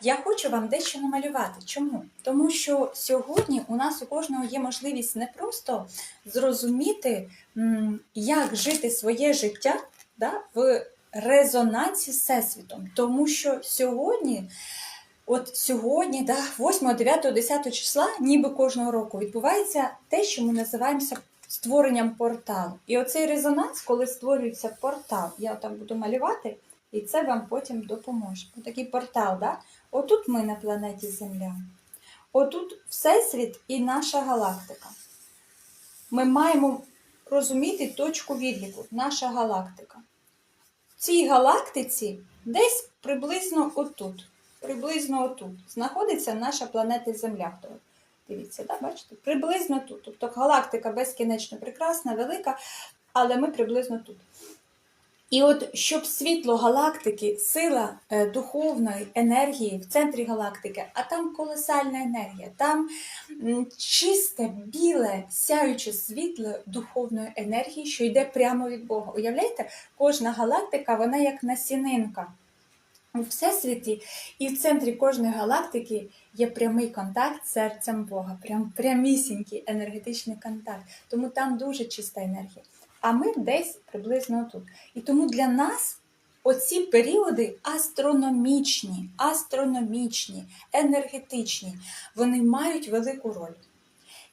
Я хочу вам дещо намалювати. Чому? Тому що сьогодні у нас у кожного є можливість не просто зрозуміти, як жити своє життя да, в резонансі з Всесвітом. Тому що сьогодні. От сьогодні, да, 8, 9, 10 числа, ніби кожного року, відбувається те, що ми називаємося створенням порталу. І оцей резонанс, коли створюється портал, я там буду малювати, і це вам потім допоможе. Отакий портал, да? отут ми на планеті Земля, отут Всесвіт і наша галактика. Ми маємо розуміти точку відліку, наша галактика. В цій галактиці десь приблизно отут, приблизно отут знаходиться наша планета Земля. Дивіться, да, бачите? Приблизно тут. Тобто галактика безкінечно прекрасна, велика, але ми приблизно тут. І от щоб світло галактики, сила е, духовної енергії в центрі галактики, а там колосальна енергія, там чисте, біле, сяюче світло духовної енергії, що йде прямо від Бога. Уявляєте, кожна галактика, вона як насінинка. У Всесвіті і в центрі кожної галактики є прямий контакт з серцем Бога, прям прямісінький енергетичний контакт. Тому там дуже чиста енергія. А ми десь приблизно тут. І тому для нас оці періоди астрономічні, астрономічні, енергетичні, вони мають велику роль.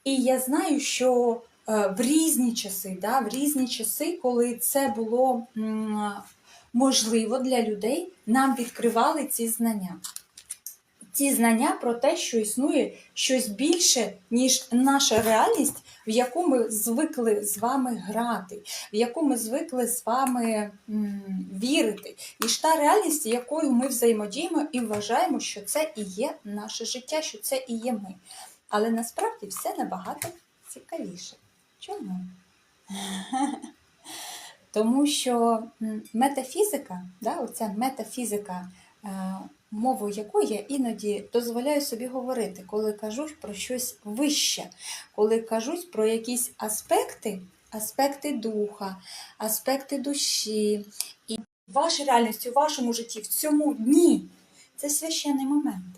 І я знаю, що е, в різні часи, да, в різні часи, коли це було можливо для людей, нам відкривали ці знання. Ці знання про те, що існує щось більше, ніж наша реальність, в яку ми звикли з вами грати, в яку ми звикли з вами м, вірити, ніж та реальність, якою ми взаємодіємо і вважаємо, що це і є наше життя, що це і є ми. Але насправді все набагато цікавіше. Чому? Тому що метафізика, да, оця метафізика, е, мовою якої я іноді дозволяю собі говорити, коли кажу про щось вище, коли кажу про якісь аспекти, аспекти духа, аспекти душі, і ваша реальність у вашому житті в цьому дні це священний момент.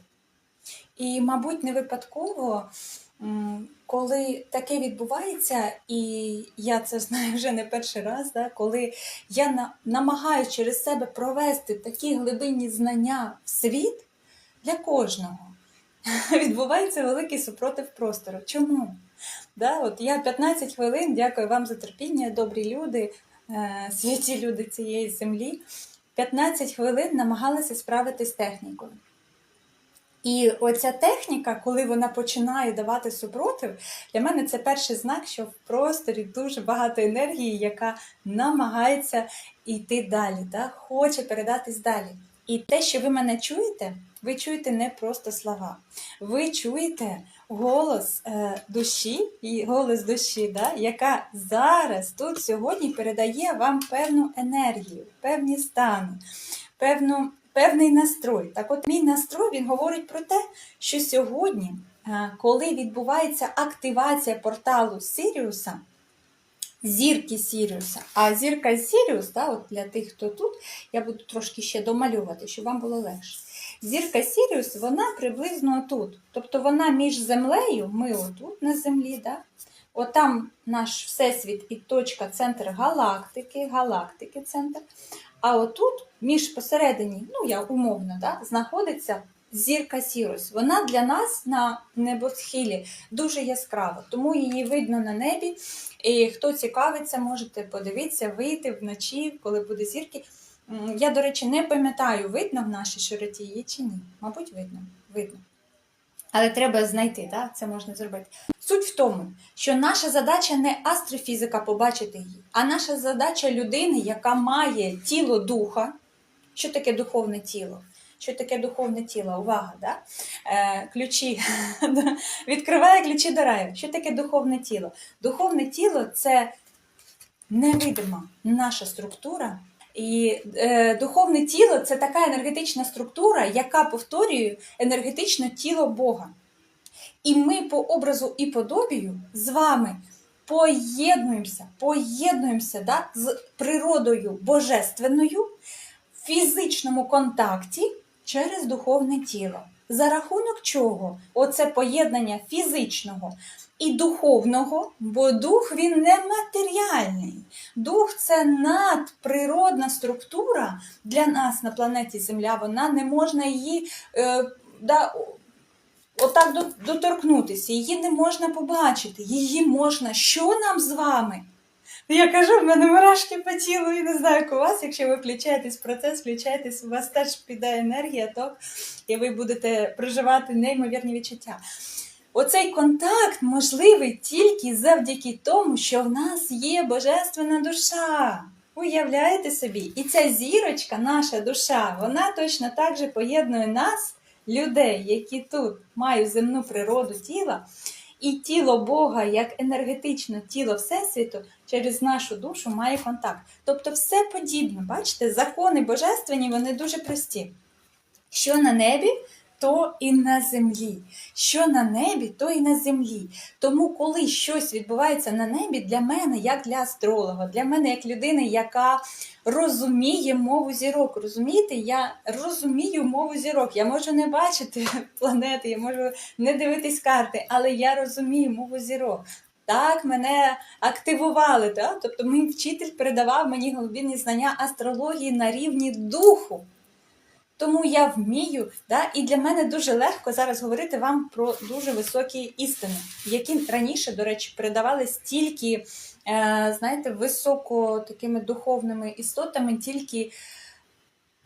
І, мабуть, не випадково, коли таке відбувається, і я це знаю вже не перший раз, да, коли я на, намагаюся через себе провести такі глибинні знання в світ для кожного, відбувається великий супротив простору. Чому? Да, от я 15 хвилин, дякую вам за терпіння, добрі люди, е, святі люди цієї землі. 15 хвилин намагалася справитись з технікою. І оця техніка, коли вона починає давати супротив, для мене це перший знак, що в просторі дуже багато енергії, яка намагається йти далі, да? хоче передатись далі. І те, що ви мене чуєте, ви чуєте не просто слова. Ви чуєте голос е, душі і голос душі, да? яка зараз тут сьогодні передає вам певну енергію, певні стани, певну певний настрой. Так от мій настрой він говорить про те, що сьогодні, е, коли відбувається активація порталу Сіріуса, зірки Сіріуса, а зірка Сіріус, да, от для тих, хто тут, я буду трошки ще домалювати, щоб вам було легше. Зірка Сіріус, вона приблизно тут. Тобто вона між землею, ми отут на землі, да? отам наш Всесвіт і точка, центр галактики, галактики центр. А отут, між посередині, ну я умовно, да, знаходиться зірка Сірус. Вона для нас на небосхилі дуже яскрава, тому її видно на небі. І хто цікавиться, можете подивитися, вийти вночі, коли буде зірки. Я, до речі, не пам'ятаю, видно в нашій широті її чи ні. Мабуть, видно. видно. Але треба знайти, так? це можна зробити. Суть в тому, що наша задача не астрофізика побачити її, а наша задача людини, яка має тіло духа. Що таке духовне тіло? Що таке духовне тіло? Увага, да? Е, ключі. Відкриває ключі до раю. Що таке духовне тіло? Духовне тіло це невидима наша структура. І е, духовне тіло це така енергетична структура, яка повторює енергетичне тіло Бога. І ми по образу і подобію з вами поєднуємося, поєднуємося да, з природою божественною в фізичному контакті, через духовне тіло. За рахунок чого? Оце поєднання фізичного і духовного, бо дух він не матеріальний. Дух це надприродна структура для нас на планеті Земля. Вона не можна її е, да, отак доторкнутися, її не можна побачити, її можна. Що нам з вами? Я кажу, в мене мурашки по тілу, і не знаю, як у вас, якщо ви включаєтесь в процес, включаєтесь, у вас теж піде енергія, то і ви будете проживати неймовірні відчуття. Оцей контакт можливий тільки завдяки тому, що в нас є божественна душа. Уявляєте собі? І ця зірочка, наша душа, вона точно так же поєднує нас, людей, які тут мають земну природу тіла, і тіло Бога як енергетичне тіло Всесвіту через нашу душу має контакт. Тобто все подібне. Бачите, закони божественні, вони дуже прості. Що на небі, то і на землі. Що на небі, то і на землі. Тому, коли щось відбувається на небі, для мене, як для астролога, для мене, як людини, яка розуміє мову зірок. Розумієте, я розумію мову зірок. Я можу не бачити планети, я можу не дивитись карти, але я розумію мову зірок. Так, мене активували. Так? Тобто, мій вчитель передавав мені глибинні знання астрології на рівні духу. Тому я вмію, да? і для мене дуже легко зараз говорити вам про дуже високі істини, які раніше, до речі, передавались тільки, е, знаєте, високо такими духовними істотами, тільки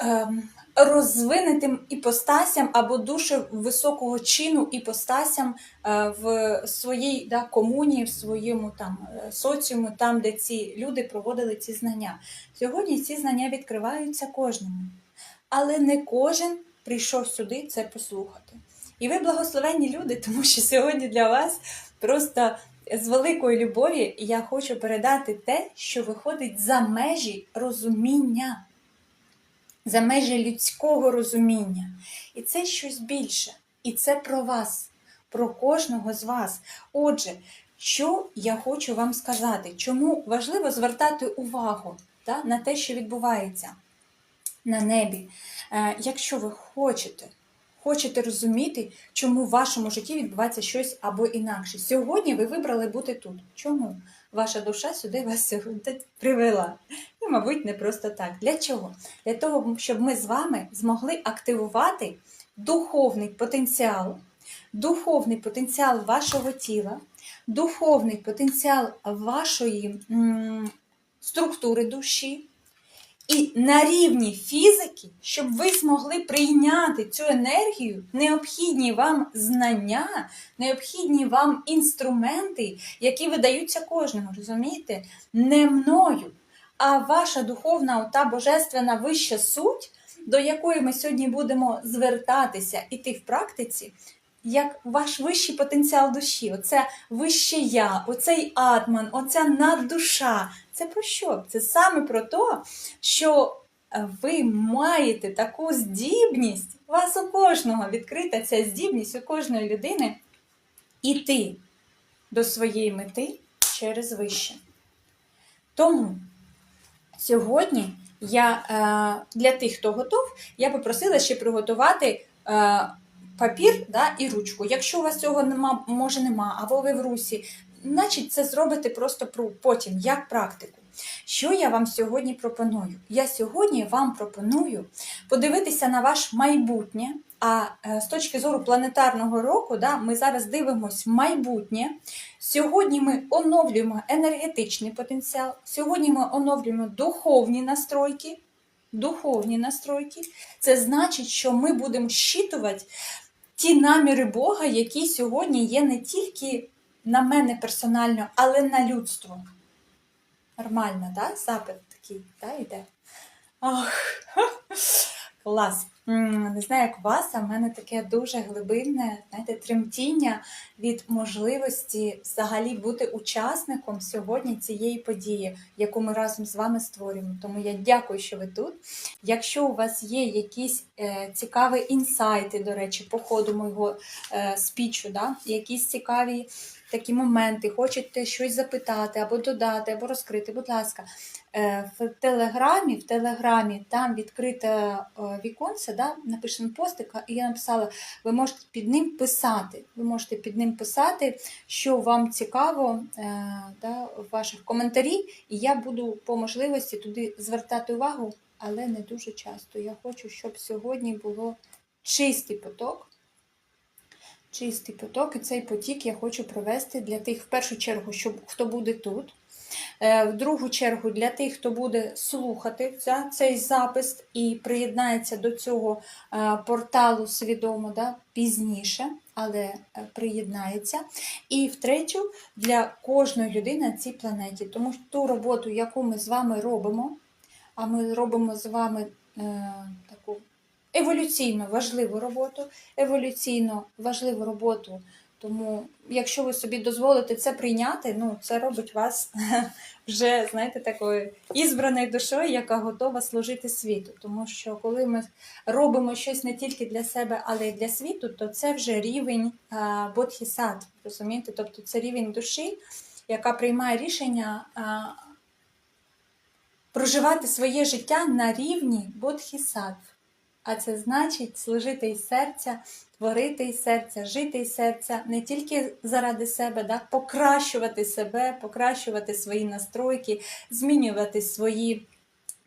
ем, розвинутим іпостасям або дуже високого чину іпостасям е, в своїй да, комунії, в своєму там е, соціуму, там, де ці люди проводили ці знання. Сьогодні ці знання відкриваються кожному але не кожен прийшов сюди це послухати. І ви благословенні люди, тому що сьогодні для вас просто з великої любові я хочу передати те, що виходить за межі розуміння, за межі людського розуміння. І це щось більше. І це про вас, про кожного з вас. Отже, що я хочу вам сказати, чому важливо звертати увагу та, на те, що відбувається на небі. Е, Якщо ви хочете, хочете розуміти, чому в вашому житті відбувається щось або інакше. Сьогодні ви вибрали бути тут. Чому? Ваша душа сюди вас сьогодні привела. І, мабуть, не просто так. Для чого? Для того, щоб ми з вами змогли активувати духовний потенціал, духовний потенціал вашого тіла, духовний потенціал вашої м, структури душі. І на рівні фізики, щоб ви змогли прийняти цю енергію, необхідні вам знання, необхідні вам інструменти, які видаються кожному, розумієте? Не мною, а ваша духовна, ота божественна вища суть, до якої ми сьогодні будемо звертатися іти в практиці, як ваш вищий потенціал душі, оце вище я, оцей атман, оця наддуша. Це про що? Це саме про те, що ви маєте таку здібність, у вас у кожного відкрита ця здібність у кожної людини іти до своєї мети через вище. Тому сьогодні я е, для тих, хто готов, я попросила ще приготувати. Е, Папір да, і ручку. Якщо у вас цього нема, може нема, або ви в русі, значить це зробите просто про- потім, як практику. Що я вам сьогодні пропоную? Я сьогодні вам пропоную подивитися на ваш майбутнє. А е, з точки зору планетарного року, да, ми зараз дивимося майбутнє. Сьогодні ми оновлюємо енергетичний потенціал, сьогодні ми оновлюємо духовні настройки. Духовні настройки. Це значить, що ми будемо щитувати ті наміри Бога, які сьогодні є не тільки на мене персонально, але на людство. Нормально, так? Запит такий, так, йде. Ах, клас. Не знаю, як у вас, а в мене таке дуже глибинне, знаєте, тремтіння від можливості взагалі бути учасником сьогодні цієї події, яку ми разом з вами створюємо. Тому я дякую, що ви тут. Якщо у вас є якісь е, цікаві інсайти, до речі, по ходу мого е, спічу, да? якісь цікаві такі моменти, хочете щось запитати, або додати, або розкрити, будь ласка, е, в телеграмі, в телеграмі там відкрите е, віконце, да, напишемо постик, і я написала, ви можете під ним писати. Ви можете під ним писати, що вам цікаво е, да, в ваших коментарі, і я буду по можливості туди звертати увагу, але не дуже часто. Я хочу, щоб сьогодні було чистий поток. Чистий поток, і цей потік я хочу провести для тих, в першу чергу, щоб хто буде тут. Е, В другу чергу для тих, хто буде слухати ця- цей запис і приєднається до цього е, порталу свідомо да, пізніше, але е, приєднається. І втретю, для кожної людини на цій планеті. Тому що ту роботу, яку ми з вами робимо, а ми робимо з вами еволюційно важливу роботу, еволюційно важливу роботу. Тому, якщо ви собі дозволите це прийняти, ну це робить вас вже, знаєте, такою ізбраною душою, яка готова служити світу. Тому що коли ми робимо щось не тільки для себе, але й для світу, то це вже рівень бодхісат, розумієте? Тобто це рівень душі, яка приймає рішення проживати своє життя на рівні бодхісаттв. А це значить служити із серця, творити із серця, жити із серця, не тільки заради себе, да? покращувати себе, покращувати свої настройки, змінювати свої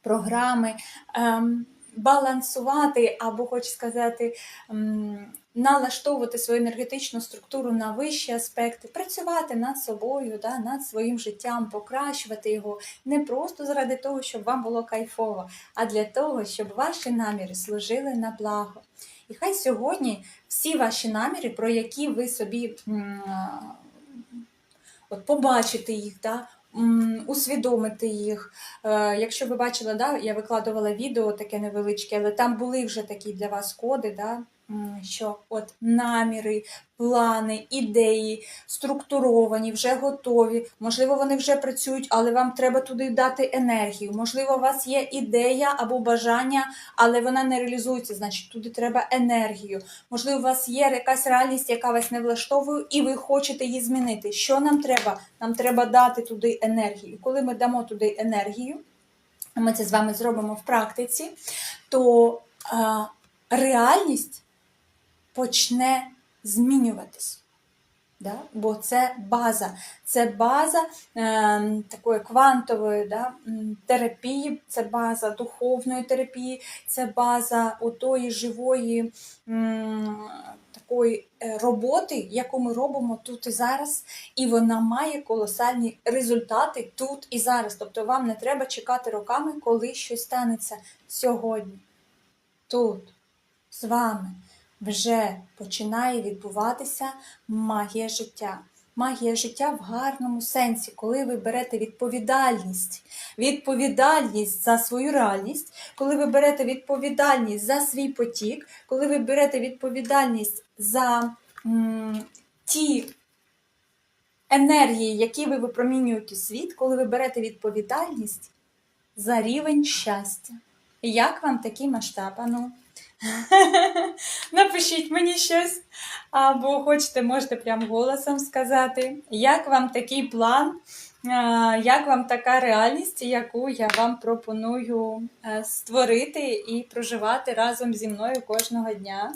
програми, ем, балансувати, або хочу сказати, ем, налаштовувати свою енергетичну структуру на вищі аспекти, працювати над собою, да, над своїм життям, покращувати його не просто заради того, щоб вам було кайфово, а для того, щоб ваші наміри служили на благо. І хай сьогодні всі ваші наміри, про які ви собі от побачите їх, да, усвідомити їх. Е, Якщо ви бачили, да, я викладувала відео таке невеличке, але там були вже такі для вас коди, да, що от наміри, плани, ідеї структуровані, вже готові. Можливо, вони вже працюють, але вам треба туди дати енергію. Можливо, у вас є ідея або бажання, але вона не реалізується, значить туди треба енергію. Можливо, у вас є якась реальність, яка вас не влаштовує, і ви хочете її змінити. Що нам треба? Нам треба дати туди енергію. Коли ми дамо туди енергію, ми це з вами зробимо в практиці, то а, реальність почне змінюватись. Да? Бо це база, це база е, такої квантової да, терапії, це база духовної терапії, це база отої живої м, такої е, роботи, яку ми робимо тут і зараз, і вона має колосальні результати тут і зараз. Тобто вам не треба чекати роками, коли щось станеться сьогодні, тут, з вами вже починає відбуватися магія життя. Магія життя в гарному сенсі, коли ви берете відповідальність, відповідальність за свою реальність, коли ви берете відповідальність за свій потік, коли ви берете відповідальність за м, ті енергії, які ви випромінюєте світ, коли ви берете відповідальність за рівень щастя. Як вам такий масштаб? Ану? Напишіть мені щось, або хочете, можете прям голосом сказати, як вам такий план, як вам така реальність, яку я вам пропоную е, створити і проживати разом зі мною кожного дня.